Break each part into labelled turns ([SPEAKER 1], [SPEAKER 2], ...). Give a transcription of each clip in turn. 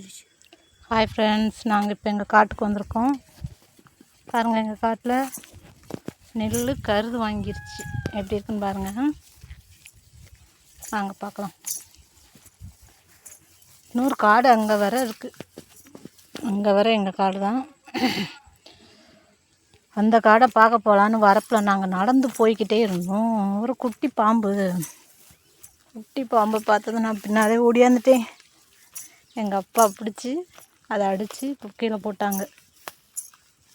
[SPEAKER 1] வந்துருச்சு.
[SPEAKER 2] Hi friends நாங்கள் இப்போ எங்கள் காட்டுக்கு வந்திருக்கோம். பாருங்கள் எங்கள் காட்டில் நெல் கருது வாங்கிருச்சு. எப்படி இருக்குன்னு பாருங்கள் வாங்க பார்க்கலாம். இன்னொரு காடு அங்கே வர இருக்குது அங்கே வர எங்கள் காடு தான் அந்த காடை பார்க்க போகலான்னு வரப்பில் நாங்கள் நடந்து போய்கிட்டே இருந்தோம். ஒரு குட்டி பாம்பு. குட்டி பாம்பை பார்த்தது நான் பின்னாலே ஓடியாந்துட்டேன். எங்கள் அப்பா பிடிச்சி அதை அடித்து இப்போ கீழே போட்டாங்க.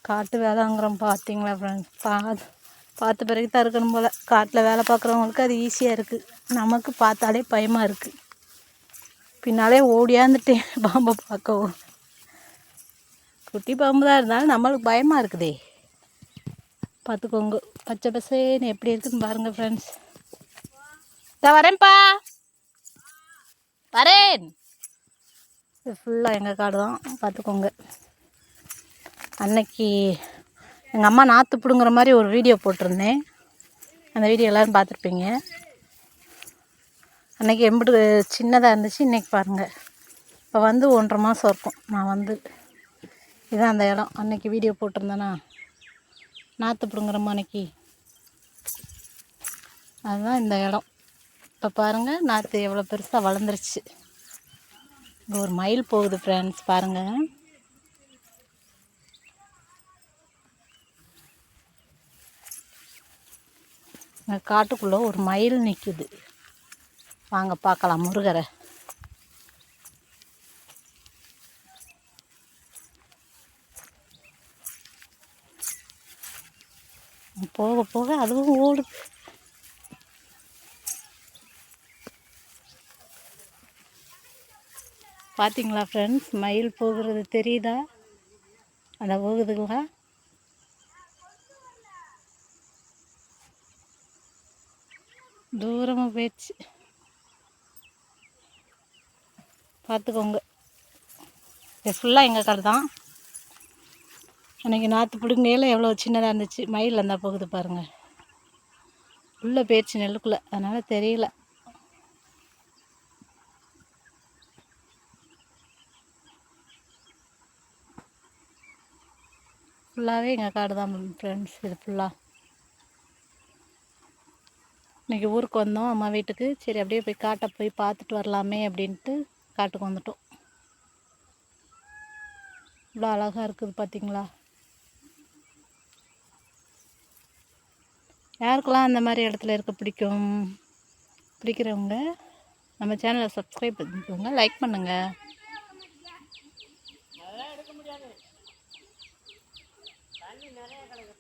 [SPEAKER 2] காட்டு வேலைங்கிறோம் பார்த்தீங்களா ஃப்ரெண்ட்ஸ் பா பார்த்த பிறகு தான் இருக்கணும் போல். காட்டில் வேலை பார்க்குறவங்களுக்கு அது ஈஸியாக இருக்குது நமக்கு பார்த்தாலே பயமாக இருக்குது பின்னாலே ஓடியாந்துட்டேன். பாம்பை பார்க்கவும். குட்டி பாம்பு தான் இருந்தாலும் நம்மளுக்கு பயமாக இருக்குதே. பார்த்துக்கோங்க. பச்சை பசேன்னு எப்படி இருக்குன்னு பாருங்கள் ஃப்ரெண்ட்ஸ் தான் வரேன்ப்பா. வரேன். இது ஃபுல்லாக எங்கள் காடு தான். பார்த்துக்கோங்க அன்னைக்கு எங்கள் அம்மா நாற்று பிடுங்குற மாதிரி ஒரு வீடியோ போட்டிருந்தேன். அந்த வீடியோ எல்லோரும் பார்த்துருப்பீங்க அன்னைக்கு எம்பிட்டு சின்னதாக இருந்துச்சு இன்றைக்கி பாருங்கள் இப்போ வந்து ஒன்றரை மாதம் இருக்கும். நான் வந்து இதுதான் அந்த இடம். அன்னைக்கு வீடியோ போட்டிருந்தேன்னா நாற்று பிடுங்குறம்மா அன்னைக்கு? அதுதான் இந்த இடம். இப்போ பாருங்கள் நாற்று எவ்வளோ பெருசாக வளர்ந்துருச்சு. இங்கே ஒரு மயில் போகுது ஃப்ரெண்ட்ஸ் பாருங்கள் இங்கே காட்டுக்குள்ளே ஒரு மயில் நிற்குது வாங்க பார்க்கலாம் முருகரை. போக போக அதுவும் ஓடுது. பார்த்தீங்களா ஃப்ரெண்ட்ஸ் மயில் போகிறது தெரியுதா? அந்த போகுதுங்களா? தூரமாக போயிடுச்சு. பார்த்துக்கோங்க இது ஃபுல்லாக எங்கள் கடை தான். அன்றைக்கி நாற்று பிடுங்கினேல எவ்வளோ சின்னதாக இருந்துச்சு. மயில் இருந்தால் போகுது பாருங்கள் உள்ளே போயிடுச்சு நெல்லுக்குள்ளே. அதனால் தெரியல. ஃபுல்லாகவே எங்கள் காடு தான் ஃப்ரெண்ட்ஸ் இது ஃபுல்லாக இன்றைக்கி ஊருக்கு வந்தோம் அம்மா வீட்டுக்கு. சரி அப்படியே போய் காட்டை போய் பார்த்துட்டு வரலாமே அப்படின்ட்டு காட்டுக்கு வந்துட்டோம். இவ்வளோ அழகாக இருக்குது பார்த்தீங்களா யாருக்கெல்லாம் அந்த மாதிரி இடத்துல இருக்க பிடிக்கும் பிடிக்கிறவங்க நம்ம சேனலை சப்ஸ்கிரைப் பண்ணிக்கோங்க லைக் பண்ணுங்கள் நிறைய கிடக்கு